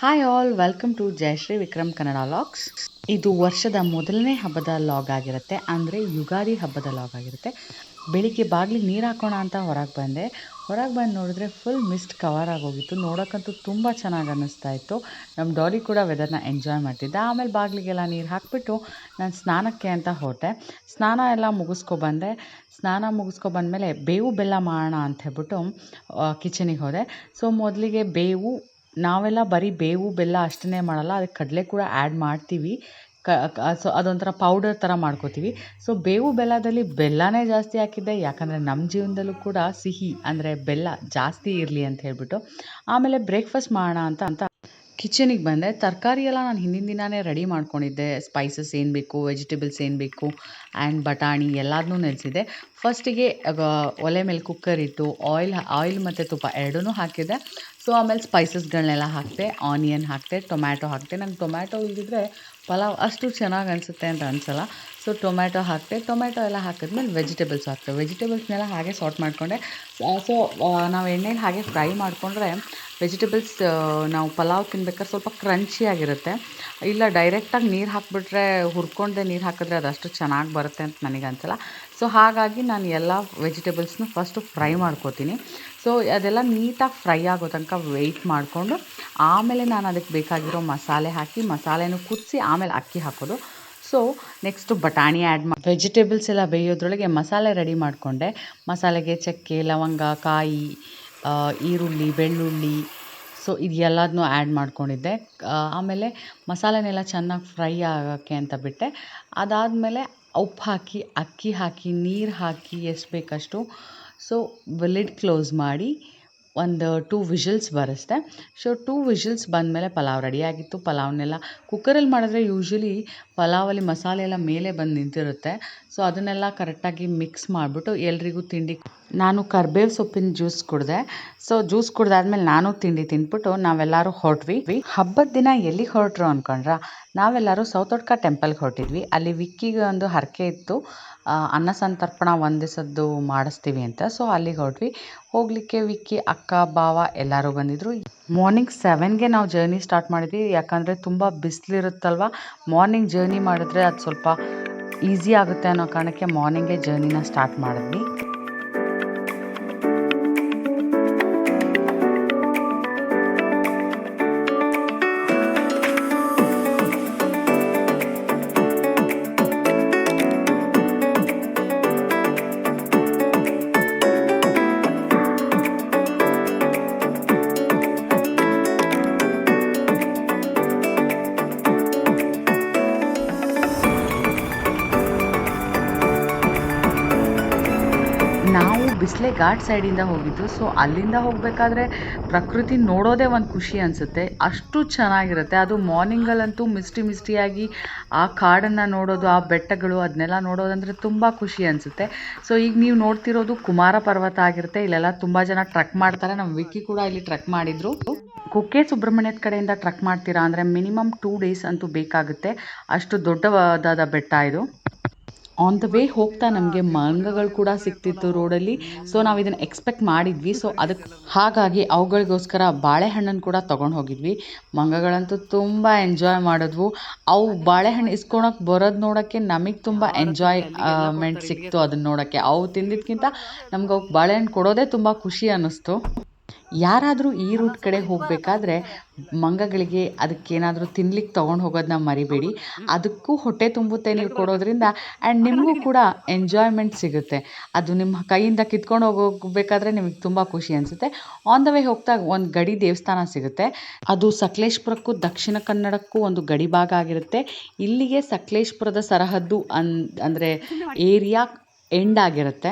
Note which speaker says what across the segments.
Speaker 1: Hi all welcome to Jayashree Vikram Kannada logs ಇದು ವರ್ಷದ ಮೊದಲನೇ ಹಬ್ಬದ ಲಾಗ್ ಆಗಿರುತ್ತೆ. ಅಂದರೆ ಯುಗಾದಿ ಹಬ್ಬದ ಲಾಗ್ ಆಗಿರುತ್ತೆ. ಬೆಳಿಗ್ಗೆ ಬಾಗಿಲಿಗೆ ನೀರು ಹಾಕೋಣ ಅಂತ ಹೊರಗೆ ಬಂದೆ. ಹೊರಗೆ ಬಂದು ನೋಡಿದ್ರೆ ಫುಲ್ ಮಿಸ್ಟ್ ಕವರ್ ಆಗೋಗಿತ್ತು. ನೋಡೋಕ್ಕಂತೂ ತುಂಬ ಚೆನ್ನಾಗಿ ಅನ್ನಿಸ್ತಾ ಇತ್ತು. ನಮ್ಮ ಡಾಲಿ ಕೂಡ ವೆದರ್ನ ಎಂಜಾಯ್ ಮಾಡ್ತಿದ್ದ. ಆಮೇಲೆ ಬಾಗಿಲಿಗೆಲ್ಲ ನೀರು ಹಾಕಿಬಿಟ್ಟು ನಾನು ಸ್ನಾನಕ್ಕೆ ಅಂತ ಹೊರಟೆ ಸ್ನಾನ ಎಲ್ಲ ಮುಗಿಸ್ಕೊಬಂದೆ ಸ್ನಾನ ಮುಗಿಸ್ಕೊಬಂದ್ಮೇಲೆ ಬೇವು ಬೆಲ್ಲ ಮಾಡೋಣ ಅಂತ ಹೇಳ್ಬಿಟ್ಟು ಕಿಚನಿಗೆ ಹೋದೆ. ಸೊ ಮೊದಲಿಗೆ ಬೇವು ನಾವೆಲ್ಲ ಬರೀ ಬೇವು, ಬೆಲ್ಲ ಅಷ್ಟನ್ನೇ ಮಾಡಲ್ಲ, ಅದಕ್ಕೆ ಕಡಲೆ ಕೂಡ ಆ್ಯಡ್ ಮಾಡ್ತೀವಿ. ಕ ಸೊ ಅದೊಂಥರ ಪೌಡರ್ ಥರ ಮಾಡ್ಕೋತೀವಿ. ಸೊ ಬೇವು, ಬೆಲ್ಲದಲ್ಲಿ ಬೆಲ್ಲನೇ ಜಾಸ್ತಿ ಹಾಕಿದ್ದೆ. ಯಾಕಂದರೆ ನಮ್ಮ ಜೀವನದಲ್ಲೂ ಕೂಡ ಸಿಹಿ ಅಂದರೆ ಬೆಲ್ಲ ಜಾಸ್ತಿ ಇರಲಿ ಅಂತ ಹೇಳ್ಬಿಟ್ಟು. ಆಮೇಲೆ ಬ್ರೇಕ್ಫಾಸ್ಟ್ ಮಾಡೋಣ ಅಂತ ಅಂತ ಕಿಚನಿಗೆ ಬಂದೆ. ತರಕಾರಿ ಎಲ್ಲ ನಾನು ಹಿಂದಿನ ದಿನವೇ ರೆಡಿ ಮಾಡ್ಕೊಂಡಿದ್ದೆ. ಸ್ಪೈಸಸ್ ಏನು ಬೇಕು, ವೆಜಿಟೇಬಲ್ಸ್ ಏನು ಬೇಕು, ಆ್ಯಂಡ್ ಬಟಾಣಿ ಎಲ್ಲದನ್ನೂ ನೆಲೆಸಿದೆ ಫಸ್ಟಿಗೆ ಒಲೆ ಮೇಲೆ ಕುಕ್ಕರ್ ಇಟ್ಟು ಆಯಿಲ್ ಆಯಿಲ್ ಮತ್ತು ತುಪ್ಪ ಎರಡೂ ಹಾಕಿದೆ ಸೊ, ಆಮೇಲೆ ಸ್ಪೈಸಸ್ಗಳನ್ನೆಲ್ಲ ಹಾಕಿದೆ, ಆನಿಯನ್ ಹಾಕಿದೆ, ಟೊಮ್ಯಾಟೊ ಹಾಕಿದೆ. ನಂಗೆ ಟೊಮ್ಯಾಟೊ ಇಲ್ಲದಿದ್ದರೆ ಪಲಾವ್ ಅಷ್ಟು ಚೆನ್ನಾಗಿ ಅನಿಸುತ್ತೆ ಅಂತ ಅನಿಸಲ್ಲ. ಸೊ, ಟೊಮ್ಯಾಟೊ ಹಾಕಿದೆ, ಟೊಮ್ಯಾಟೊ ಎಲ್ಲ ಹಾಕಿದ್ಮೇಲೆ ವೆಜಿಟೇಬಲ್ಸ್ ಹಾಕ್ತೆ ವೆಜಿಟೇಬಲ್ಸ್ನೆಲ್ಲ ಹಾಗೆ ಸಾರ್ಟ್ ಮಾಡಿಕೊಂಡೆ. ಸೊ ನಾವು ಎಣ್ಣೆಲಿ ಹಾಗೆ ಫ್ರೈ ಮಾಡಿಕೊಂಡ್ರೆ ವೆಜಿಟೇಬಲ್ಸ್ ನಾವು ಪಲಾವ್ ತಿನ್ಬೇಕಾದ್ರೆ ಸ್ವಲ್ಪ ಕ್ರಂಚಿಯಾಗಿರುತ್ತೆ ಇಲ್ಲ ಡೈರೆಕ್ಟಾಗಿ ನೀರು ಹಾಕಿಬಿಟ್ರೆ ಹುರ್ಕೊಂಡೆ ನೀರು ಹಾಕಿದ್ರೆ ಅದಷ್ಟು ಚೆನ್ನಾಗಿ ಬರುತ್ತೆ ಅಂತ ನನಗೆ ಅನಿಸಲ್ಲ. ಸೊ ಹಾಗಾಗಿ ನಾನು ಎಲ್ಲ ವೆಜಿಟೇಬಲ್ಸ್ನು ಫಸ್ಟು ಫ್ರೈ ಮಾಡ್ಕೋತೀನಿ. ಸೊ ಅದೆಲ್ಲ ನೀಟಾಗಿ ಫ್ರೈ ಆಗೋ ತನಕ ವೆಯ್ಟ್ ಮಾಡಿಕೊಂಡು, ಆಮೇಲೆ ನಾನು ಅದಕ್ಕೆ ಬೇಕಾಗಿರೋ ಮಸಾಲೆ ಹಾಕಿ, ಮಸಾಲೆನೂ ಕುದಿಸಿ, ಆಮೇಲೆ ಅಕ್ಕಿ ಹಾಕೋದು. ಸೊ ನೆಕ್ಸ್ಟು ಬಟಾಣಿ ಆ್ಯಡ್ ಮಾಡಿ ವೆಜಿಟೇಬಲ್ಸ್ ಎಲ್ಲ ಬೇಯೋದ್ರೊಳಗೆ ಮಸಾಲೆ ರೆಡಿ ಮಾಡಿಕೊಂಡೆ. ಮಸಾಲೆಗೆ ಚಕ್ಕೆ, ಲವಂಗ, ಕಾಯಿ ಈರುಳ್ಳಿ, ಬೆಳ್ಳುಳ್ಳಿ ಸೊ ಇದು ಎಲ್ಲದನ್ನೂ ಆ್ಯಡ್ ಮಾಡ್ಕೊಂಡಿದ್ದೆ ಆಮೇಲೆ ಮಸಾಲೆನೆಲ್ಲ ಚೆನ್ನಾಗಿ ಫ್ರೈ ಆಗೋಕ್ಕೆ ಅಂತ ಬಿಟ್ಟೆ. ಅದಾದಮೇಲೆ ಉಪ್ಪು ಹಾಕಿ, ಅಕ್ಕಿ ಹಾಕಿ, ನೀರು ಹಾಕಿ ಎಷ್ಟು ಬೇಕಷ್ಟು ಸೊ ಲಿಡ್ ಕ್ಲೋಸ್ ಮಾಡಿ ಒಂದು ಟೂ ವಿಷಲ್ಸ್ ಬರೆಸ್ದೆ. ಸೊ ಟೂ ವಿಷಲ್ಸ್ ಬಂದಮೇಲೆ ಪಲಾವ್ ರೆಡಿಯಾಗಿತ್ತು ಪಲಾವ್ನೆಲ್ಲ ಕುಕ್ಕರಲ್ಲಿ ಮಾಡಿದ್ರೆ ಯೂಶ್ವಲಿ ಪಲಾವಲ್ಲಿ ಮಸಾಲೆ ಎಲ್ಲ ಮೇಲೆ ಬಂದು ನಿಂತಿರುತ್ತೆ. ಸೊ ಅದನ್ನೆಲ್ಲ ಕರೆಕ್ಟಾಗಿ ಮಿಕ್ಸ್ ಮಾಡಿಬಿಟ್ಟು ಎಲ್ರಿಗೂ ತಿಂಡಿ ನಾನು ಕರ್ಬೇವು ಸೊಪ್ಪಿನ ಜ್ಯೂಸ್ ಕುಡಿದೆ. ಸೊ ಜ್ಯೂಸ್ ಕುಡ್ದಾದ್ಮೇಲೆ ನಾನು ತಿಂಡಿ ತಿನ್ಬಿಟ್ಟು ನಾವೆಲ್ಲರೂ ಹೊರಟ್ವಿ. ಹಬ್ಬದ ದಿನ ಎಲ್ಲಿ ಹೊರಟ್ರು ಅನ್ಕೊಂಡ್ರ? ನಾವೆಲ್ಲರೂ ಸೌತಡ್ಕ ಟೆಂಪಲ್ಗೆ ಹೊರಟಿದ್ವಿ. ಅಲ್ಲಿ ವಿಕ್ಕಿಗೆ ಒಂದು ಹರಕೆ ಇತ್ತು. ಅನ್ನ ಸಂತರ್ಪಣ ಒಂದು ಮಾಡಿಸ್ತೀವಿ ಅಂತ. ಸೊ ಅಲ್ಲಿಗೆ ಹೊರಟ್ವಿ. ಹೋಗಲಿಕ್ಕೆ ವಿಕ್ಕಿ, ಅಕ್ಕ ಬಾವ ಎಲ್ಲರೂ ಬಂದಿದ್ದರು ಮಾರ್ನಿಂಗ್ ಸೆವೆನ್ಗೆ ನಾವು ಜರ್ನಿ ಸ್ಟಾರ್ಟ್ ಮಾಡಿದ್ವಿ. ಯಾಕಂದರೆ ತುಂಬ ಬಿಸಿಲಿರುತ್ತಲ್ವ? ಮಾರ್ನಿಂಗ್ ಜರ್ನಿ ಮಾಡಿದ್ರೆ ಅದು ಸ್ವಲ್ಪ ಈಸಿ ಆಗುತ್ತೆ ಅನ್ನೋ ಕಾರಣಕ್ಕೆ ಮಾರ್ನಿಂಗೇ ಜರ್ನಿನ ಸ್ಟಾರ್ಟ್ ಮಾಡಿದ್ವಿ. ಬಿಸ್ಲೆ ಘಾಟ್ ಸೈಡಿಂದ ಹೋಗಿದ್ದು, ಸೊ ಅಲ್ಲಿಂದ ಹೋಗಬೇಕಾದ್ರೆ ಪ್ರಕೃತಿ ನೋಡೋದೇ ಒಂದು ಖುಷಿ ಅನಿಸುತ್ತೆ. ಅಷ್ಟು ಚೆನ್ನಾಗಿರುತ್ತೆ. ಅದು ಮಾರ್ನಿಂಗಲ್ಲಂತೂ ಮಿಸ್ಟಿ ಮಿಸ್ಟಿಯಾಗಿ ಆ ಕಾಡನ್ನು ನೋಡೋದು, ಆ ಬೆಟ್ಟಗಳು ಅದನ್ನೆಲ್ಲ ನೋಡೋದಂದರೆ ತುಂಬ ಖುಷಿ ಅನಿಸುತ್ತೆ. ಸೊ ಈಗ ನೀವು ನೋಡ್ತಿರೋದು ಕುಮಾರ ಪರ್ವತ ಆಗಿರುತ್ತೆ. ಇಲ್ಲೆಲ್ಲ ತುಂಬ ಜನ ಟ್ರಕ್ ಮಾಡ್ತಾರೆ. ನಮ್ಮ ವಿಕ್ಕಿ ಕೂಡ ಇಲ್ಲಿ ಟ್ರಕ್ ಮಾಡಿದರು. ಕುಕ್ಕೆ ಸುಬ್ರಹ್ಮಣ್ಯದ ಕಡೆಯಿಂದ ಟ್ರಕ್ ಮಾಡ್ತೀರಾ ಅಂದರೆ ಮಿನಿಮಮ್ ಟೂ ಡೇಸ್ ಅಂತೂ ಬೇಕಾಗುತ್ತೆ. ಅಷ್ಟು ದೊಡ್ಡದಾದ ಬೆಟ್ಟ ಇದು. ಆನ್ ದ ವೇ ಹೋಗ್ತಾ ನಮಗೆ ಮಂಗಗಳು ಕೂಡ ಸಿಕ್ತಿತ್ತು ರೋಡಲ್ಲಿ. ಸೊ ನಾವು ಇದನ್ನು ಎಕ್ಸ್ಪೆಕ್ಟ್ ಮಾಡಿದ್ವಿ. ಸೊ ಅದಕ್ಕೆ ಹಾಗಾಗಿ ಅವುಗಳಿಗೋಸ್ಕರ ಬಾಳೆಹಣ್ಣನ್ನು ಕೂಡ ತೊಗೊಂಡು ಹೋಗಿದ್ವಿ. ಮಂಗಗಳಂತೂ ತುಂಬ ಎಂಜಾಯ್ ಮಾಡಿದ್ವು. ಅವು ಬಾಳೆಹಣ್ಣು ಇಸ್ಕೊಳಕ್ಕೆ ಬರೋದು ನೋಡೋಕ್ಕೆ ನಮಗೆ ತುಂಬ ಎಂಜಾಯ್ಮೆಂಟ್ ಸಿಕ್ತು ಅದನ್ನು ನೋಡೋಕ್ಕೆ. ಅವು ತಿಂದಿದ್ದಕ್ಕಿಂತ ನಮ್ಗೆ ಅವು ಬಾಳೆಹಣ್ಣು ಕೊಡೋದೇ ತುಂಬ ಖುಷಿ ಅನ್ನಿಸ್ತು. ಯಾರಾದರೂ ಈ ರೂಟ್ ಕಡೆ ಹೋಗಬೇಕಾದ್ರೆ ಮಂಗಗಳಿಗೆ ಅದಕ್ಕೇನಾದರೂ ತಿನ್ಲಿಕ್ಕೆ ತೊಗೊಂಡು ಹೋಗೋದನ್ನ ಮರಿಬೇಡಿ. ಅದಕ್ಕೂ ಹೊಟ್ಟೆ ತುಂಬುತ್ತೆ ನೀವು ಕೊಡೋದ್ರಿಂದ ಆ್ಯಂಡ್ ನಿಮಗೂ ಕೂಡ ಎಂಜಾಯ್ಮೆಂಟ್ ಸಿಗುತ್ತೆ. ಅದು ನಿಮ್ಮ ಕೈಯಿಂದ ಕಿತ್ಕೊಂಡು ಹೋಗಬೇಕಾದ್ರೆ ನಿಮಗೆ ತುಂಬ ಖುಷಿ ಅನಿಸುತ್ತೆ. ಆನ್ ದ ವೇ ಹೋಗ್ತಾ ಒಂದು ಗಡಿ ದೇವಸ್ಥಾನ ಸಿಗುತ್ತೆ. ಅದು ಸಕಲೇಶ್ಪುರಕ್ಕೂ ದಕ್ಷಿಣ ಕನ್ನಡಕ್ಕೂ ಒಂದು ಗಡಿ ಭಾಗ ಆಗಿರುತ್ತೆ. ಇಲ್ಲಿಗೆ ಸಕಲೇಶ್ಪುರದ ಸರಹದ್ದು ಅನ್ ಅಂದರೆ ಏರಿಯಾ ಎಂಡ್ ಆಗಿರುತ್ತೆ.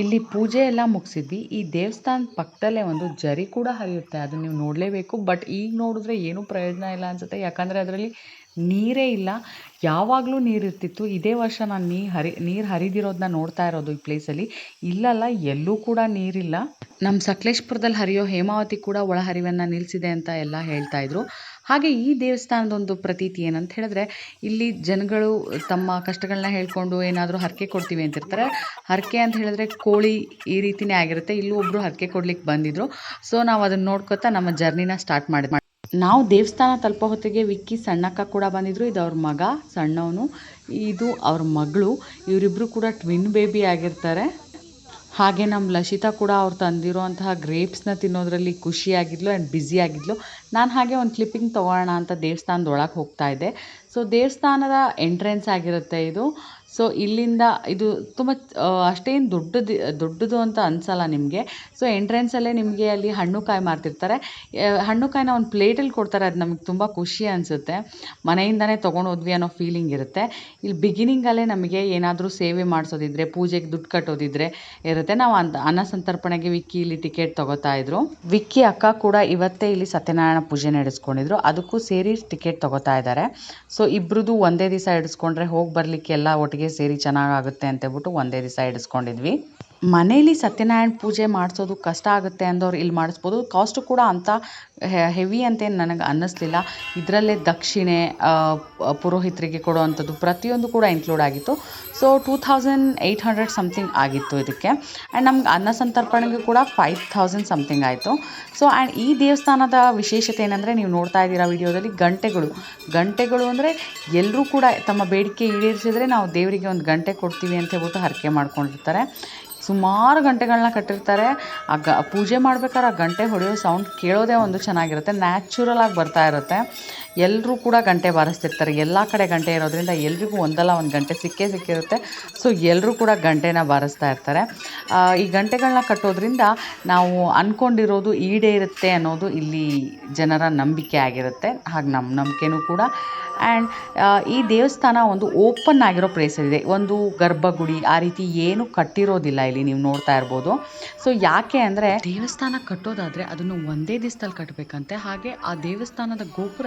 Speaker 1: ಇಲ್ಲಿ ಪೂಜೆ ಎಲ್ಲ ಮುಗಿಸಿದ್ವಿ. ಈ ದೇವಸ್ಥಾನದ ಪಕ್ಕದಲ್ಲೇ ಒಂದು ಜರಿ ಕೂಡ ಹರಿಯುತ್ತೆ. ಅದನ್ನ ನೀವು ನೋಡಲೇಬೇಕು. ಬಟ್ ಈಗ ನೋಡಿದ್ರೆ ಏನೂ ಪ್ರಯೋಜನ ಇಲ್ಲ ಅನಿಸುತ್ತೆ. ಯಾಕಂದರೆ ಅದರಲ್ಲಿ ನೀರೇ ಇಲ್ಲ. ಯಾವಾಗಲೂ ನೀರಿರ್ತಿತ್ತು. ಇದೇ ವರ್ಷ ನಾನು ನೀರು ಹರಿ, ನೀರು ಹರಿದಿರೋದನ್ನ ನೋಡ್ತಾ ಇರೋದು ಈ ಪ್ಲೇಸಲ್ಲಿ ಇಲ್ಲಲ್ಲ, ಎಲ್ಲೂ ಕೂಡ ನೀರಿಲ್ಲ. ನಮ್ಮ ಸಕಲೇಶ್ಪುರದಲ್ಲಿ ಹರಿಯೋ ಹೇಮಾವತಿ ಕೂಡ ಒಳಹರಿವನ್ನು ನಿಲ್ಲಿಸಿದೆ ಅಂತ ಎಲ್ಲ ಹೇಳ್ತಾ ಇದ್ರು. ಹಾಗೆ ಈ ದೇವಸ್ಥಾನದ ಒಂದು ಪ್ರತೀತಿ ಏನಂತ ಹೇಳಿದ್ರೆ, ಇಲ್ಲಿ ಜನಗಳು ತಮ್ಮ ಕಷ್ಟಗಳನ್ನ ಹೇಳ್ಕೊಂಡು ಏನಾದರೂ ಹರಕೆ ಕೊಡ್ತೀವಿ ಅಂತಿರ್ತಾರೆ. ಹರಕೆ ಅಂತ ಹೇಳಿದ್ರೆ ಕೋಳಿ ಈ ರೀತಿನೇ ಆಗಿರುತ್ತೆ. ಇಲ್ಲೂ ಒಬ್ಬರು ಹರಕೆ ಕೊಡ್ಲಿಕ್ಕೆ ಬಂದಿದ್ರು. ಸೊ ನಾವು ಅದನ್ನು ನೋಡ್ಕೊತಾ ನಮ್ಮ ಜರ್ನಿನ ಸ್ಟಾರ್ಟ್ ಮಾಡಿದ್ವಿ ನಾವು ದೇವಸ್ಥಾನ ತಲುಪೋ ಹೊತ್ತಿಗೆ ವಿಕ್ಕಿ ಸಣ್ಣಕ್ಕ ಕೂಡ ಬಂದಿದ್ರು, ಇದು ಅವ್ರ ಮಗ ಸಣ್ಣವನು, ಇದು ಅವ್ರ ಮಗಳು ಇವರಿಬ್ಬರು ಕೂಡ ಟ್ವಿನ್ ಬೇಬಿ ಆಗಿರ್ತಾರೆ. ಹಾಗೆ ನಮ್ಮ ಲಸಿತಾ ಕೂಡ ಅವ್ರು ತಂದಿರುವಂತಹ ಗ್ರೇಪ್ಸ್ನ ತಿನ್ನೋದ್ರಲ್ಲಿ ಖುಷಿಯಾಗಿದ್ಲು ಆ್ಯಂಡ್ ಬ್ಯುಸಿ ಆಗಿದ್ಲು. ನಾನು ಹಾಗೆ ಒಂದು ಕ್ಲಿಪ್ಪಿಂಗ್ ತೊಗೊಳ್ಳೋಣ ಅಂತ ದೇವಸ್ಥಾನದೊಳಗೆ ಹೋಗ್ತಾ ಇದ್ದೆ. ಸೊ ದೇವಸ್ಥಾನದ ಎಂಟ್ರೆನ್ಸ್ ಆಗಿರುತ್ತೆ ಇದು. ಸೊ ಇಲ್ಲಿಂದ ಇದು ತುಂಬ ಅಷ್ಟೇನು ದೊಡ್ಡದು ದೊಡ್ಡದು ಅಂತ ಅನ್ಸಲ್ಲ ನಿಮಗೆ. ಸೊ ಎಂಟ್ರೆನ್ಸಲ್ಲೇ ನಿಮಗೆ ಅಲ್ಲಿ ಹಣ್ಣು ಕಾಯಿ ಮಾರ್ತಿರ್ತಾರೆ. ಹಣ್ಣು ಕಾಯಿನ ಒಂದು ಪ್ಲೇಟಲ್ಲಿ ಕೊಡ್ತಾರೆ, ಅದು ನಮಗೆ ತುಂಬ ಖುಷಿ ಅನಿಸುತ್ತೆ. ಮನೆಯಿಂದನೇ ತೊಗೊಂಡು ಹೋದ್ವಿ ಅನ್ನೋ ಫೀಲಿಂಗ್ ಇರುತ್ತೆ. ಇಲ್ಲಿ ಬಿಗಿನಿಂಗಲ್ಲೇ ನಮಗೆ ಏನಾದರೂ ಸೇವೆ ಮಾಡಿಸೋದಿದ್ರೆ, ಪೂಜೆಗೆ ದುಡ್ಡು ಕಟ್ಟೋದಿದ್ರೆ ಇರುತ್ತೆ. ನಾವು ಅಂತ ಅನ್ನ ಸಂತರ್ಪಣೆಗೆ ವಿಕ್ಕಿ ಇಲ್ಲಿ ಟಿಕೆಟ್ ತಗೋತಾ ಇದ್ರು. ವಿಕ್ಕಿ ಅಕ್ಕ ಕೂಡ ಇವತ್ತೇ ಇಲ್ಲಿ ಸತ್ಯನಾರಾಯಣ ಪೂಜೆ ನಡೆಸ್ಕೊಂಡಿದ್ರು. ಅದಕ್ಕೂ ಸೇರಿ ಟಿಕೆಟ್ ತಗೋತಾ ಇದ್ದಾರೆ. ಸೊ ಇಬ್ರದ್ದು ಒಂದೇ ದಿವಸ ಇಡಿಸ್ಕೊಂಡ್ರೆ ಹೋಗಿ ಬರಲಿಕ್ಕೆ ಎಲ್ಲ ಒಟ್ಟಿಗೆ ಸೇರಿ ಚೆನ್ನಾಗಾಗುತ್ತೆ ಅಂತ ಹೇಳ್ಬಿಟ್ಟು ಒಂದೇ ದಿವಸ ಇಡಿಸ್ಕೊಂಡಿದ್ವಿ. ಮನೇಲಿ ಸತ್ಯನಾರಾಯಣ ಪೂಜೆ ಮಾಡಿಸೋದು ಕಷ್ಟ ಆಗುತ್ತೆ ಅಂದೋರು ಇಲ್ಲಿ ಮಾಡಿಸ್ಬೋದು. ಕಾಸ್ಟು ಕೂಡ ಅಂಥ ಹೆವಿ ಅಂತೇನು ನನಗೆ ಅನ್ನಿಸ್ಲಿಲ್ಲ. ಇದರಲ್ಲೇ ದಕ್ಷಿಣೆ ಪುರೋಹಿತರಿಗೆ ಕೊಡುವಂಥದ್ದು ಪ್ರತಿಯೊಂದು ಕೂಡ ಇನ್ಕ್ಲೂಡ್ ಆಗಿತ್ತು. So two thousand eight hundred something ಆಗಿತ್ತು ಇದಕ್ಕೆ. ಆ್ಯಂಡ್ ನಮ್ಗೆ ಅನ್ನ ಸಂತರ್ಪಣೆಗೆ ಕೂಡ ಫೈವ್ ಥೌಸಂಡ್ ಸಮಥಿಂಗ್ ಆಯಿತು. ಸೊ ಆ್ಯಂಡ್ ಈ ದೇವಸ್ಥಾನದ ವಿಶೇಷತೆ ಏನಂದರೆ ನೀವು ನೋಡ್ತಾ ಇದ್ದೀರಾ ವಿಡಿಯೋದಲ್ಲಿ ಗಂಟೆಗಳು. ಗಂಟೆಗಳು ಅಂದರೆ ಎಲ್ಲರೂ ಕೂಡ ತಮ್ಮ ಬೇಡಿಕೆ ಈಡೇರಿಸಿದರೆ ನಾವು ದೇವರಿಗೆ ಒಂದು ಗಂಟೆ ಕೊಡ್ತೀವಿ ಅಂತ ಹೇಳ್ಬಿಟ್ಟು ಹರಕೆ ಮಾಡ್ಕೊಂಡಿರ್ತಾರೆ. ಸುಮಾರು ಗಂಟೆಗಳನ್ನ ಕಟ್ಟಿರ್ತಾರೆ. ಆ ಗ, ಪೂಜೆ ಮಾಡ್ಬೇಕಾದ್ರೆ ಆ ಗಂಟೆ ಹೊಡೆಯೋ ಸೌಂಡ್ ಕೇಳೋದೇ ಒಂದು ಚೆನ್ನಾಗಿರುತ್ತೆ. ನ್ಯಾಚುರಲ್ ಆಗಿ ಬರ್ತಾ ಇರುತ್ತೆ. ಎಲ್ಲರೂ ಕೂಡ ಗಂಟೆ ಬಾರಿಸ್ತಿರ್ತಾರೆ. ಎಲ್ಲ ಕಡೆ ಗಂಟೆ ಇರೋದ್ರಿಂದ ಎಲ್ರಿಗೂ ಒಂದಲ್ಲ ಒಂದು ಗಂಟೆ ಸಿಕ್ಕೇ ಸಿಕ್ಕಿರುತ್ತೆ. ಸೊ ಎಲ್ಲರೂ ಕೂಡ ಗಂಟೆನ ಬಾರಿಸ್ತಾ ಇರ್ತಾರೆ. ಈ ಗಂಟೆಗಳನ್ನ ಕಟ್ಟೋದ್ರಿಂದ ನಾವು ಅಂದ್ಕೊಂಡಿರೋದು ಈಡೇರುತ್ತೆ ಅನ್ನೋದು ಇಲ್ಲಿ ಜನರ ನಂಬಿಕೆ ಆಗಿರುತ್ತೆ. ಹಾಗೆ ನಮ್ಮ ನಂಬಿಕೆನೂ ಕೂಡ. ಆ್ಯಂಡ್ ಈ ದೇವಸ್ಥಾನ ಒಂದು ಓಪನ್ ಆಗಿರೋ ಪ್ಲೇಸ್ ಇದೆ ಒಂದು ಗರ್ಭಗುಡಿ, ಆ ರೀತಿ ಏನು ಕಟ್ಟಿರೋದಿಲ್ಲ ಇಲ್ಲಿ ನೀವು ನೋಡ್ತಾ ಇರ್ಬೋದು. ಸೊ ಯಾಕೆ ಅಂದರೆ ದೇವಸ್ಥಾನ ಕಟ್ಟೋದಾದರೆ ಅದನ್ನು ಒಂದೇ ದಿವಸದಲ್ಲಿ ಕಟ್ಟಬೇಕಂತೆ ಹಾಗೆ ಆ ದೇವಸ್ಥಾನದ ಗೋಪುರ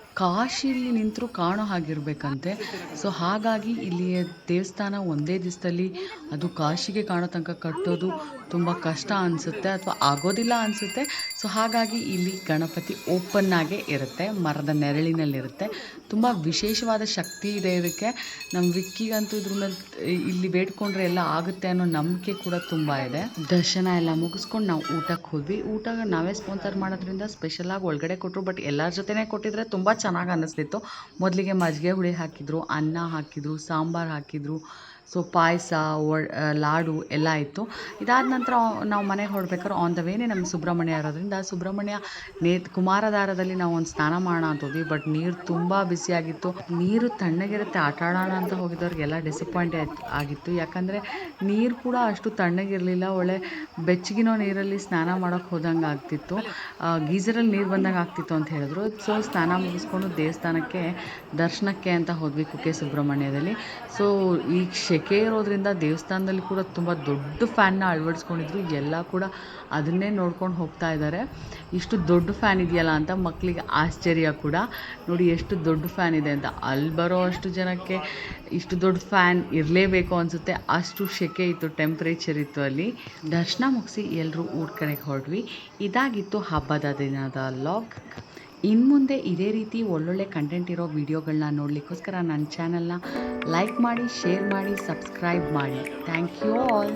Speaker 1: ಕಾಶಿಲಿ ನಿಂತರೂ ಕಾಣೋ ಹಾಗಿರ್ಬೇಕಂತೆ. ಸೊ ಹಾಗಾಗಿ ಇಲ್ಲಿ ದೇವಸ್ಥಾನ ಒಂದೇ ದಿವಸದಲ್ಲಿ ಅದು ಕಾಶಿಗೆ ಕಾಣೋ ತನಕ ಕಟ್ಟೋದು ತುಂಬ ಕಷ್ಟ ಅನಿಸುತ್ತೆ ಅಥವಾ ಆಗೋದಿಲ್ಲ ಅನಿಸುತ್ತೆ. ಸೊ ಹಾಗಾಗಿ ಇಲ್ಲಿ ಗಣಪತಿ ಓಪನ್ ಆಗೇ ಇರುತ್ತೆ, ಮರದ ನೆರಳಿನಲ್ಲಿರುತ್ತೆ. ತುಂಬ ವಿಶೇಷವಾದ ಶಕ್ತಿ ಇದೆ ಇದಕ್ಕೆ. ನಮ್ಮ ವಿಕ್ಕಿಗಂತೂ ಇದ್ರ ಇಲ್ಲಿ ಬೇಡ್ಕೊಂಡ್ರೆ ಎಲ್ಲ ಆಗುತ್ತೆ ಅನ್ನೋ ನಂಬಿಕೆ ಕೂಡ ತುಂಬ ಇದೆ. ದರ್ಶನ ಎಲ್ಲ ಮುಗಿಸ್ಕೊಂಡು ನಾವು ಊಟಕ್ಕೆ ಹೋದ್ವಿ. ಊಟ ನಾವೇ ಸ್ಪಾನ್ಸರ್ ಮಾಡೋದ್ರಿಂದ ಸ್ಪೆಷಲಾಗಿ ಒಳಗಡೆ ಕೊಟ್ಟರು ಬಟ್ ಎಲ್ಲರ ಜೊತೆನೇ ಕೊಟ್ಟಿದ್ರೆ ತುಂಬ ಚೆನ್ನಾಗಿ ಅನ್ನಿಸ್ತಿತ್ತು. ಮೊದಲಿಗೆ ಮಜ್ಜಿಗೆ ಹುಳಿ ಹಾಕಿದ್ರು ಅನ್ನ ಹಾಕಿದ್ರು ಸಾಂಬಾರು ಹಾಕಿದ್ರು. ಸೊ ಪಾಯಸ ಒ ಲಾಡು ಎಲ್ಲ ಇತ್ತು. ಇದಾದ ನಂತರ ನಾವು ಮನೆಗೆ ಹೊರಡ್ಬೇಕಾದ್ರೆ ಆನ್ ದ ವೇನೇ ನಮ್ಮ ಸುಬ್ರಹ್ಮಣ್ಯ ಇರೋದ್ರಿಂದ ಸುಬ್ರಹ್ಮಣ್ಯ ನೇ, ಕುಮಾರಧಾರದಲ್ಲಿ ನಾವು ಒಂದು ಸ್ನಾನ ಮಾಡೋಣ ಅಂತ ಹೋದ್ವಿ. ಬಟ್ ನೀರು ತುಂಬ ಬಿಸಿಯಾಗಿತ್ತು ನೀರು ತಣ್ಣಗಿರುತ್ತೆ, ಆಟ ಆಡೋಣ ಅಂತ ಹೋಗಿದ್ದವ್ರಿಗೆಲ್ಲ ಡಿಸಪಾಯಿಂಟ್ ಆಗಿತ್ತು. ಯಾಕಂದರೆ ನೀರು ಕೂಡ ಅಷ್ಟು ತಣ್ಣಗಿರಲಿಲ್ಲ. ಒಳ್ಳೆ ಬೆಚ್ಚಗಿನೋ ನೀರಲ್ಲಿ ಸ್ನಾನ ಮಾಡೋಕ್ಕೆ ಹೋದಂಗೆ ಆಗ್ತಿತ್ತು. ಗೀಝರಲ್ಲಿ ನೀರು ಬಂದಂಗೆ ಆಗ್ತಿತ್ತು ಅಂತ ಹೇಳಿದ್ರು. ಸೊ ಸ್ನಾನ ಮುಗಿಸ್ಕೊಂಡು ದೇವಸ್ಥಾನಕ್ಕೆ ದರ್ಶನಕ್ಕೆ ಅಂತ ಹೋದ್ವಿ ಕುಕ್ಕೆ ಸುಬ್ರಹ್ಮಣ್ಯದಲ್ಲಿ. ಸೊ ಈ ಸೆಕೆ ಇರೋದ್ರಿಂದ ದೇವಸ್ಥಾನದಲ್ಲಿ ಕೂಡ ತುಂಬ ದೊಡ್ಡ ಫ್ಯಾನ್ನ ಅಳವಡಿಸ್ಕೊಂಡಿದ್ರು. ಎಲ್ಲ ಕೂಡ ಅದನ್ನೇ ನೋಡ್ಕೊಂಡು ಹೋಗ್ತಾ ಇದ್ದಾರೆ ಇಷ್ಟು ದೊಡ್ಡ ಫ್ಯಾನ್ ಇದೆಯಲ್ಲ ಅಂತ ಮಕ್ಕಳಿಗೆ ಆಶ್ಚರ್ಯ ಕೂಡ. ನೋಡಿ ಎಷ್ಟು ದೊಡ್ಡ ಫ್ಯಾನ್ ಇದೆ ಅಂತ. ಅಲ್ಲಿ ಬರೋ ಅಷ್ಟು ಜನಕ್ಕೆ ಇಷ್ಟು ದೊಡ್ಡ ಫ್ಯಾನ್ ಇರಲೇಬೇಕು ಅನಿಸುತ್ತೆ. ಅಷ್ಟು ಸೆಕೆ ಇತ್ತು ಟೆಂಪ್ರೇಚರ್ ಇತ್ತು ಅಲ್ಲಿ. ದರ್ಶನ ಮುಗಿಸಿ ಎಲ್ಲರೂ ಊಟ ಕಡೆಗೆ ಹೊರಟ್ವಿ. ಇದಾಗಿತ್ತು ಹಬ್ಬದ ದಿನದ ಲಾಗ್ ಇನ್ನು ಮುಂದೆ ಇದೇ ರೀತಿ ಒಳ್ಳೊಳ್ಳೆ ಕಂಟೆಂಟ್ ಇರೋ ವಿಡಿಯೋಗಳನ್ನ ನೋಡಲಿಕ್ಕೋಸ್ಕರ ನನ್ನ ಚಾನಲ್ನ ಲೈಕ್ ಮಾಡಿ ಶೇರ್ ಮಾಡಿ ಸಬ್ಸ್ಕ್ರೈಬ್ ಮಾಡಿ. Thank you all